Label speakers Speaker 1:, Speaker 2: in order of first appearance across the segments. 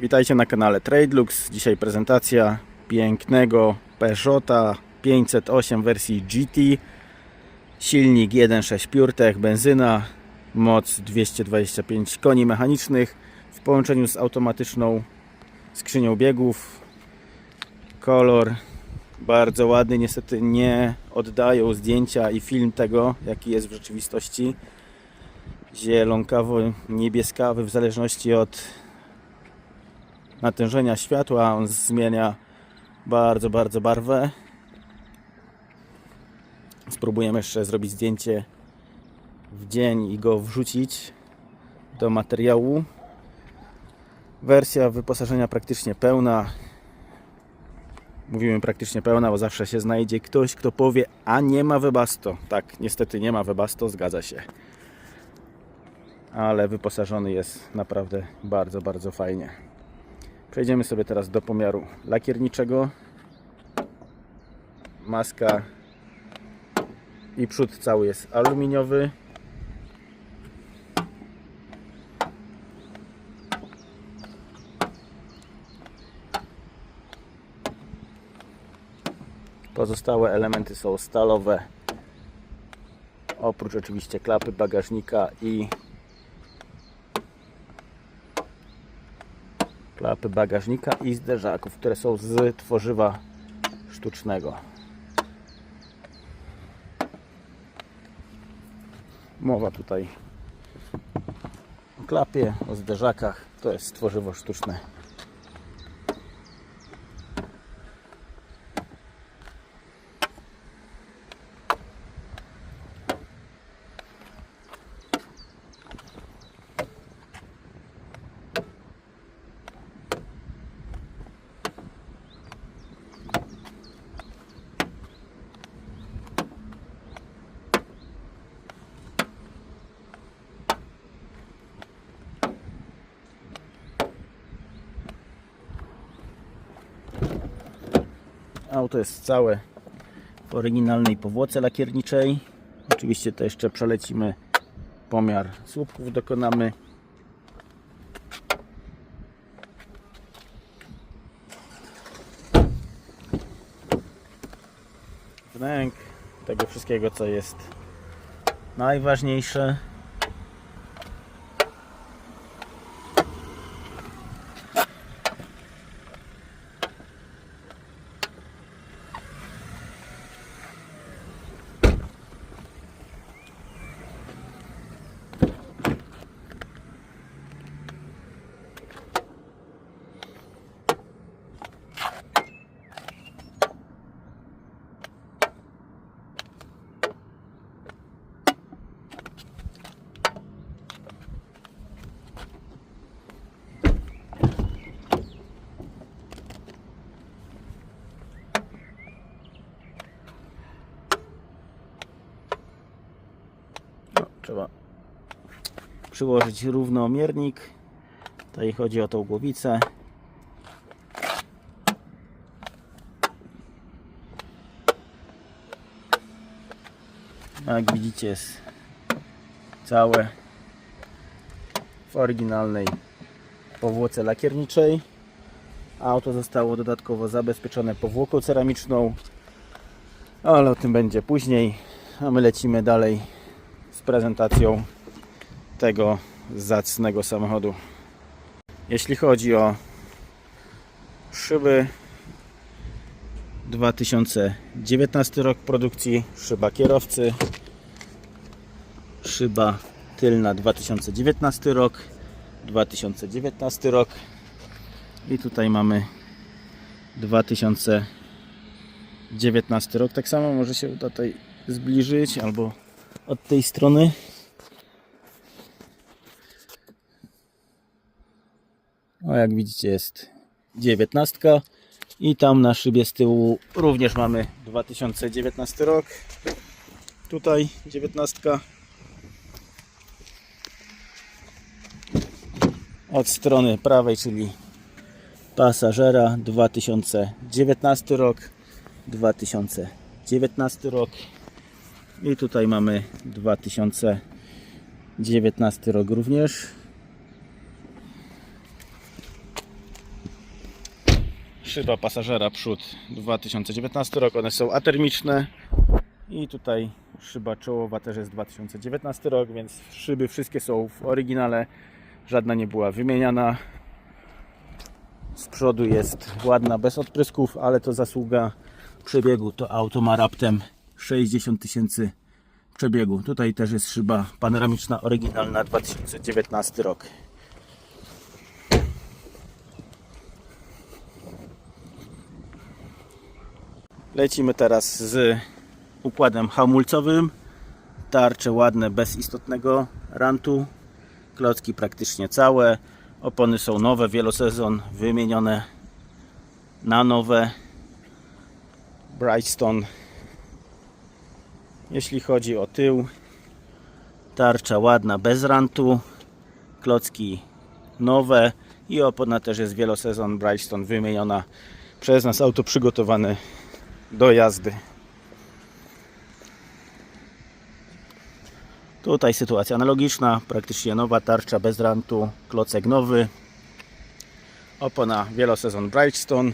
Speaker 1: Witajcie na kanale Tradelux. Dzisiaj prezentacja pięknego Peugeota 508 wersji GT. Silnik 1.6 PureTech, benzyna, moc 225 koni mechanicznych w połączeniu z automatyczną skrzynią biegów. Kolor bardzo ładny, niestety nie oddają zdjęcia i film tego, jaki jest w rzeczywistości. Zielonkawo-niebieskawy w zależności od natężenia światła. On zmienia bardzo, bardzo barwę. Spróbujemy jeszcze zrobić zdjęcie w dzień i go wrzucić do materiału. Wersja wyposażenia praktycznie pełna. Mówimy praktycznie pełna, bo zawsze się znajdzie ktoś, kto powie, a nie ma Webasto. Tak, niestety nie ma Webasto, zgadza się. Ale wyposażony jest naprawdę bardzo, bardzo fajnie. Przejdziemy sobie teraz do pomiaru lakierniczego. Maska i przód cały jest aluminiowy. Pozostałe elementy są stalowe. Oprócz oczywiście klapy bagażnika i klapy bagażnika i zderzaków, które są z tworzywa sztucznego. Mowa tutaj o klapie, o zderzakach. To jest tworzywo sztuczne. Auto jest całe w oryginalnej powłoce lakierniczej. Oczywiście to jeszcze przelecimy pomiar słupków, dokonamy. Wnęk tego wszystkiego, co jest najważniejsze. Trzeba przyłożyć równomiernik. Tutaj chodzi o tą głowicę. Jak widzicie jest całe w oryginalnej powłoce lakierniczej. Auto zostało dodatkowo zabezpieczone powłoką ceramiczną, ale o tym będzie później. A my lecimy dalej z prezentacją tego zacnego samochodu. Jeśli chodzi o szyby 2019 rok produkcji, szyba kierowcy, szyba tylna 2019 rok, 2019 rok i tutaj mamy 2019 rok. Tak samo może się tutaj zbliżyć albo od tej strony. O, jak widzicie jest 19 i tam na szybie z tyłu również mamy 2019 rok. Tutaj 19. Od strony prawej, czyli pasażera 2019 rok, 2019 rok i tutaj mamy 2019 rok również. Szyba pasażera przód 2019 rok, one są atermiczne. I tutaj szyba czołowa też jest 2019 rok, więc szyby wszystkie są w oryginale. Żadna nie była wymieniana. Z przodu jest ładna, bez odprysków, ale to zasługa przebiegu. To auto ma raptem 60 tysięcy przebiegu. Tutaj też jest szyba panoramiczna, oryginalna 2019 rok. Lecimy teraz z układem hamulcowym. Tarcze ładne, bez istotnego rantu. Klocki praktycznie całe. Opony są nowe, wielosezon wymienione na nowe. Brightstone. Jeśli chodzi o tył, tarcza ładna, bez rantu. Klocki nowe i opona też jest wielosezon Brightstone wymieniona przez nas. Auto przygotowane do jazdy. Tutaj sytuacja analogiczna, praktycznie nowa tarcza bez rantu, klocek nowy, opona wielosezon Brightstone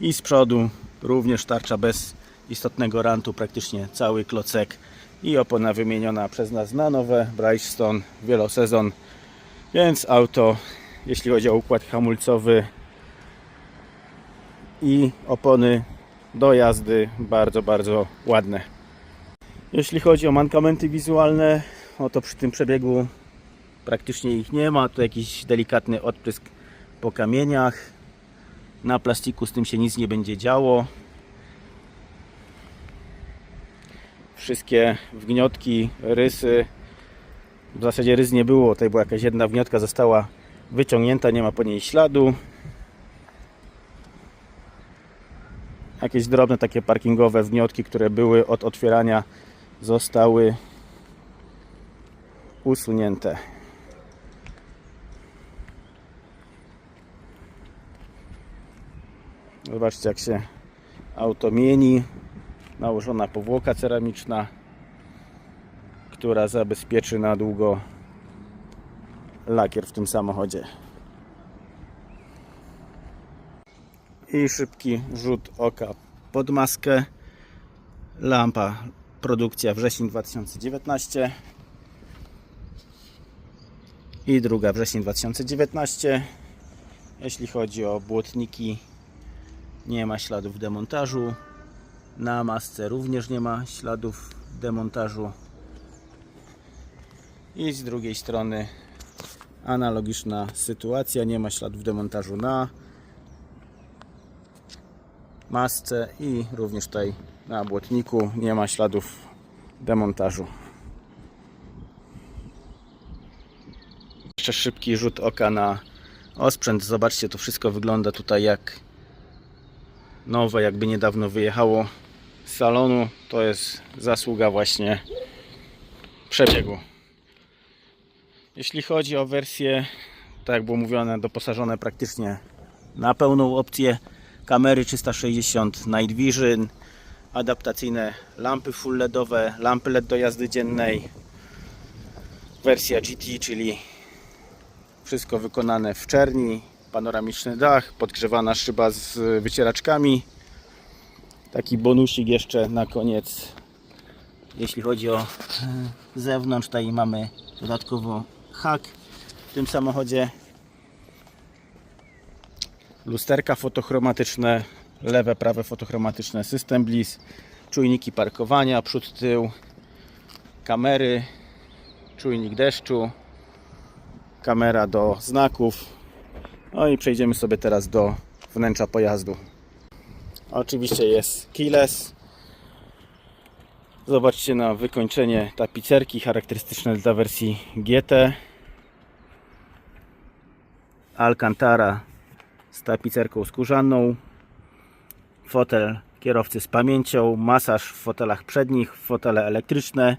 Speaker 1: i z przodu również tarcza bez istotnego rantu, praktycznie cały klocek i opona wymieniona przez nas na nowe Brightstone wielosezon, więc auto, jeśli chodzi o układ hamulcowy i opony do jazdy bardzo, bardzo ładne. Jeśli chodzi o mankamenty wizualne, no to przy tym przebiegu praktycznie ich nie ma. Tu jakiś delikatny odprysk po kamieniach. Na plastiku z tym się nic nie będzie działo. Wszystkie wgniotki, rysy. W zasadzie rys nie było, tutaj była jakaś jedna wniotka, została wyciągnięta, nie ma po niej śladu. Jakieś drobne takie parkingowe wgniotki, które były od otwierania zostały usunięte. Zobaczcie jak się auto mieni. Nałożona powłoka ceramiczna, która zabezpieczy na długo lakier w tym samochodzie. I szybki rzut oka pod maskę. Lampa produkcja wrzesień 2019 i druga wrzesień 2019 jeśli chodzi o błotniki nie ma śladów demontażu na masce również nie ma śladów demontażu i z drugiej strony analogiczna sytuacja nie ma śladów demontażu na masce i również tutaj na błotniku nie ma śladów demontażu. Jeszcze szybki rzut oka na osprzęt. Zobaczcie, to wszystko wygląda tutaj jak nowe, jakby niedawno wyjechało z salonu. To jest zasługa właśnie przebiegu. Jeśli chodzi o wersję, tak jak było mówione, doposażone praktycznie na pełną opcję kamery 360 Night Vision, adaptacyjne lampy full LEDowe, lampy LED do jazdy dziennej, wersja GT, czyli wszystko wykonane w czerni, panoramiczny dach, podgrzewana szyba z wycieraczkami. Taki bonusik jeszcze na koniec, jeśli chodzi o e, zewnątrz, tutaj mamy dodatkowo hak w tym samochodzie. Lusterka fotochromatyczne, lewe, prawe fotochromatyczne, system bliss, czujniki parkowania, przód, tył, kamery, czujnik deszczu, kamera do znaków. No i przejdziemy sobie teraz do wnętrza pojazdu. Oczywiście jest keyless. Zobaczcie na wykończenie tapicerki charakterystyczne dla wersji GT. Alcantara z tapicerką skórzaną fotel kierowcy z pamięcią, masaż w fotelach przednich, fotele elektryczne.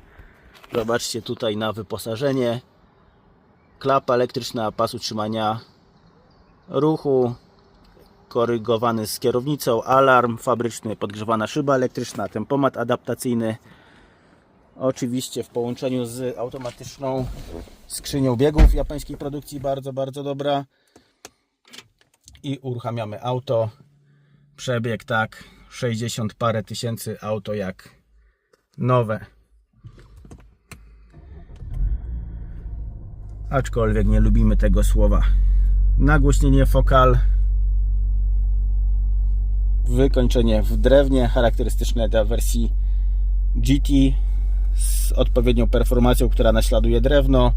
Speaker 1: Zobaczcie tutaj na wyposażenie. Klapa elektryczna, pas utrzymania ruchu, korygowany z kierownicą, alarm fabryczny, podgrzewana szyba elektryczna, tempomat adaptacyjny. Oczywiście w połączeniu z automatyczną skrzynią biegów japońskiej produkcji, bardzo, bardzo dobra. i uruchamiamy auto. Przebieg tak 60 parę tysięcy auto jak nowe. Aczkolwiek nie lubimy tego słowa. Nagłośnienie fokal. Wykończenie w drewnie, charakterystyczne dla wersji GT z odpowiednią performacją, która naśladuje drewno.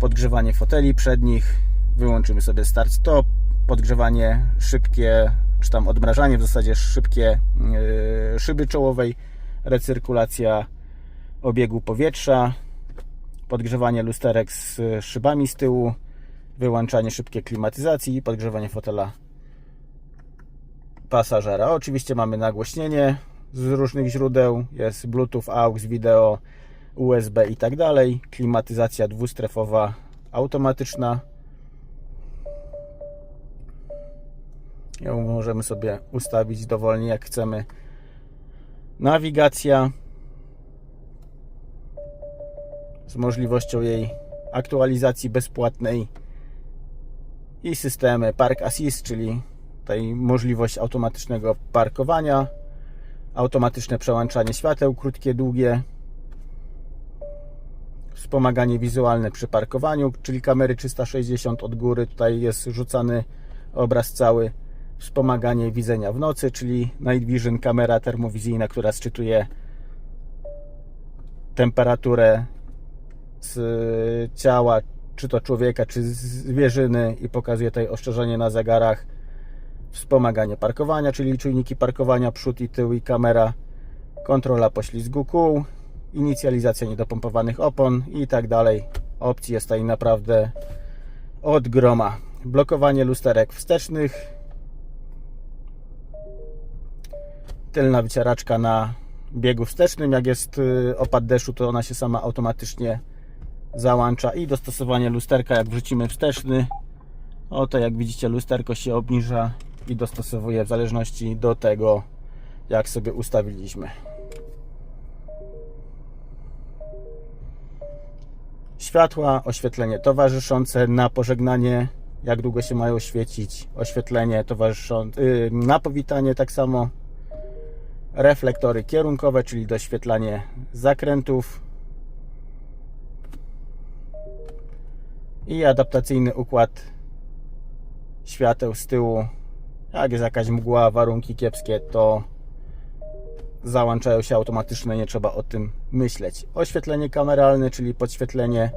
Speaker 1: Podgrzewanie foteli przednich. Wyłączymy sobie start stop. Podgrzewanie szybkie, czy tam odmrażanie w zasadzie szybkie yy, szyby czołowej. Recyrkulacja obiegu powietrza. Podgrzewanie lusterek z szybami z tyłu. Wyłączanie szybkie klimatyzacji. Podgrzewanie fotela pasażera. Oczywiście mamy nagłośnienie z różnych źródeł. Jest Bluetooth, AUX, wideo, USB i tak dalej. Klimatyzacja dwustrefowa automatyczna. Ją możemy sobie ustawić dowolnie jak chcemy. Nawigacja z możliwością jej aktualizacji bezpłatnej i systemy Park Assist, czyli tutaj możliwość automatycznego parkowania, automatyczne przełączanie świateł, krótkie, długie, wspomaganie wizualne przy parkowaniu, czyli kamery 360 od góry, tutaj jest rzucany obraz cały, wspomaganie widzenia w nocy, czyli Night Vision, kamera termowizyjna, która sczytuje temperaturę z ciała, czy to człowieka, czy zwierzyny i pokazuje tutaj ostrzeżenie na zegarach, wspomaganie parkowania, czyli czujniki parkowania, przód i tył i kamera, kontrola poślizgu kół, inicjalizacja niedopompowanych opon i tak dalej. Opcji jest tutaj naprawdę od groma. Blokowanie lusterek wstecznych, tylna wycieraczka na biegu wstecznym. Jak jest y, opad deszczu, to ona się sama automatycznie załącza i dostosowanie lusterka, jak wrzucimy wsteczny. Oto jak widzicie lusterko się obniża i dostosowuje w zależności do tego, jak sobie ustawiliśmy. Światła, oświetlenie towarzyszące na pożegnanie, jak długo się mają świecić, oświetlenie towarzyszące, yy, na powitanie tak samo, reflektory kierunkowe, czyli doświetlanie zakrętów i adaptacyjny układ świateł z tyłu. Jak jest jakaś mgła, warunki kiepskie, to załączają się automatycznie, nie trzeba o tym myśleć. Oświetlenie kameralne, czyli podświetlenie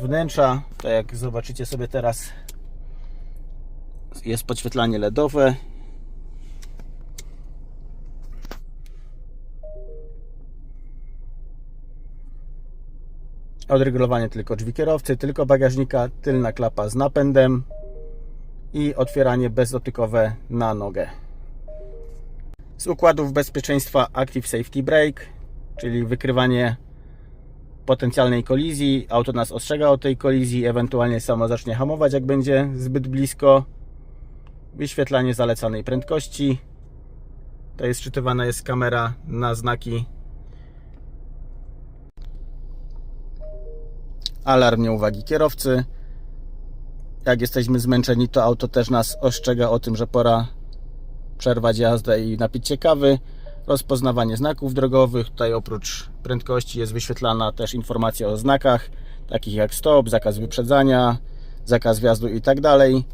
Speaker 1: wnętrza. Tak jak zobaczycie sobie teraz jest podświetlanie LEDowe. Odregulowanie tylko drzwi kierowcy, tylko bagażnika, tylna klapa z napędem i otwieranie bezdotykowe na nogę. Z układów bezpieczeństwa Active Safety Brake, czyli wykrywanie potencjalnej kolizji. Auto nas ostrzega o tej kolizji, ewentualnie samo zacznie hamować, jak będzie zbyt blisko. Wyświetlanie zalecanej prędkości. To jest szczytywana jest kamera na znaki. Alarm nieuwagi kierowcy. Jak jesteśmy zmęczeni, to auto też nas ostrzega o tym, że pora przerwać jazdę i napić się kawy. Rozpoznawanie znaków drogowych. Tutaj oprócz prędkości jest wyświetlana też informacja o znakach, takich jak stop, zakaz wyprzedzania, zakaz wjazdu i tak dalej.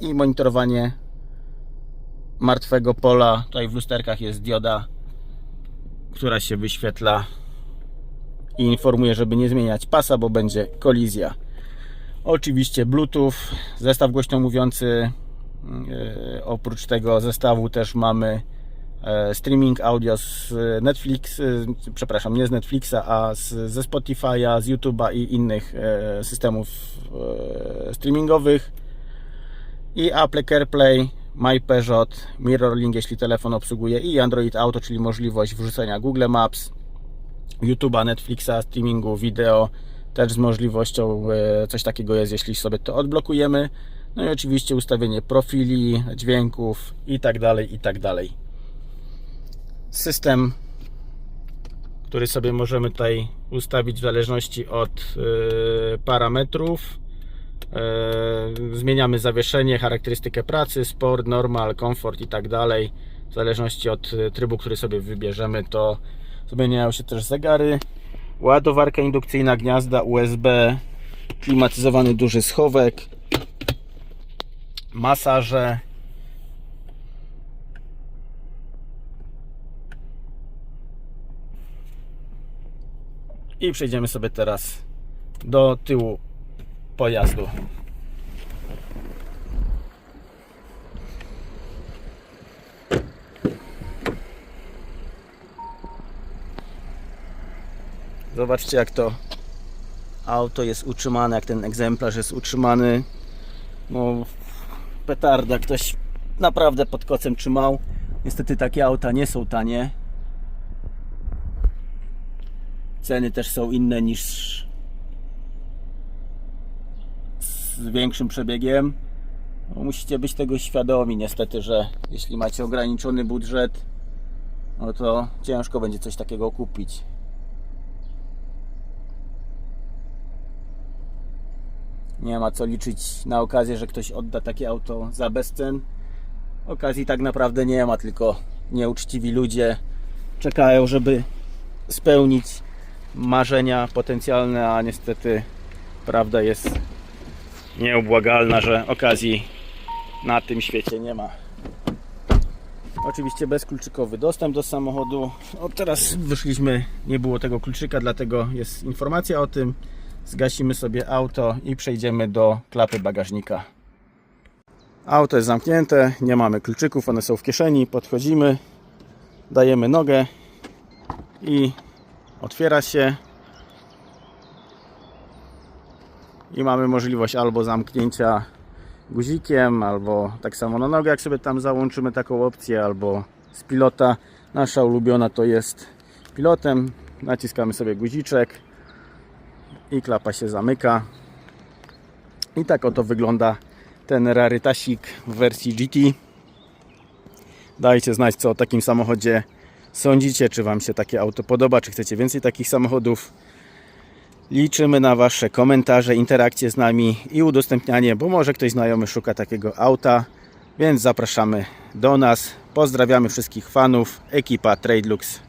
Speaker 1: I monitorowanie martwego pola. Tutaj w lusterkach jest dioda, która się wyświetla i informuje, żeby nie zmieniać pasa, bo będzie kolizja. Oczywiście Bluetooth, zestaw głośno mówiący. E, oprócz tego zestawu też mamy e, streaming audio z Netflix, e, przepraszam, nie z Netflixa, a z, ze Spotify'a, z YouTube'a i innych systemów streamingowych. I Apple CarPlay, My Peugeot, Mirrorlink, jeśli telefon obsługuje i Android Auto, czyli możliwość wrzucenia Google Maps, YouTube'a, Netflixa, streamingu, wideo, też z możliwością coś takiego jest, jeśli sobie to odblokujemy. No i oczywiście ustawienie profili, dźwięków i tak dalej, i tak dalej. System, który sobie możemy tutaj ustawić w zależności od yy, parametrów. E, zmieniamy zawieszenie, charakterystykę pracy, sport, normal, komfort i tak dalej. W zależności od e, trybu, który sobie wybierzemy, to zmieniają się też zegary. Ładowarka indukcyjna, gniazda USB, klimatyzowany duży schowek, masaże. I przejdziemy sobie teraz do tyłu pojazdu. Zobaczcie jak to auto jest utrzymane, jak ten egzemplarz jest utrzymany. No, petarda, ktoś naprawdę pod kocem trzymał. Niestety takie auta nie są tanie. Ceny też są inne niż z większym przebiegiem. No, musicie być tego świadomi, niestety, że jeśli macie ograniczony budżet, no to ciężko będzie coś takiego kupić. Nie ma co liczyć na okazję, że ktoś odda takie auto za bezcen. Okazji tak naprawdę nie ma, tylko nieuczciwi ludzie czekają, żeby spełnić marzenia potencjalne, a niestety prawda jest nieubłagalna, że okazji na tym świecie nie ma. Oczywiście bezkluczykowy dostęp do samochodu. O, teraz wyszliśmy, nie było tego kluczyka, dlatego jest informacja o tym. Zgasimy sobie auto i przejdziemy do klapy bagażnika. Auto jest zamknięte, nie mamy kluczyków, one są w kieszeni. Podchodzimy, dajemy nogę i otwiera się. I mamy możliwość albo zamknięcia guzikiem, albo tak samo na nogę, jak sobie tam załączymy taką opcję, albo z pilota. Nasza ulubiona to jest pilotem. Naciskamy sobie guziczek i klapa się zamyka. I tak oto wygląda ten rarytasik w wersji GT. Dajcie znać, co o takim samochodzie sądzicie, czy Wam się takie auto podoba, czy chcecie więcej takich samochodów. Liczymy na Wasze komentarze, interakcje z nami i udostępnianie, bo może ktoś znajomy szuka takiego auta, więc zapraszamy do nas. Pozdrawiamy wszystkich fanów, ekipa Tradelux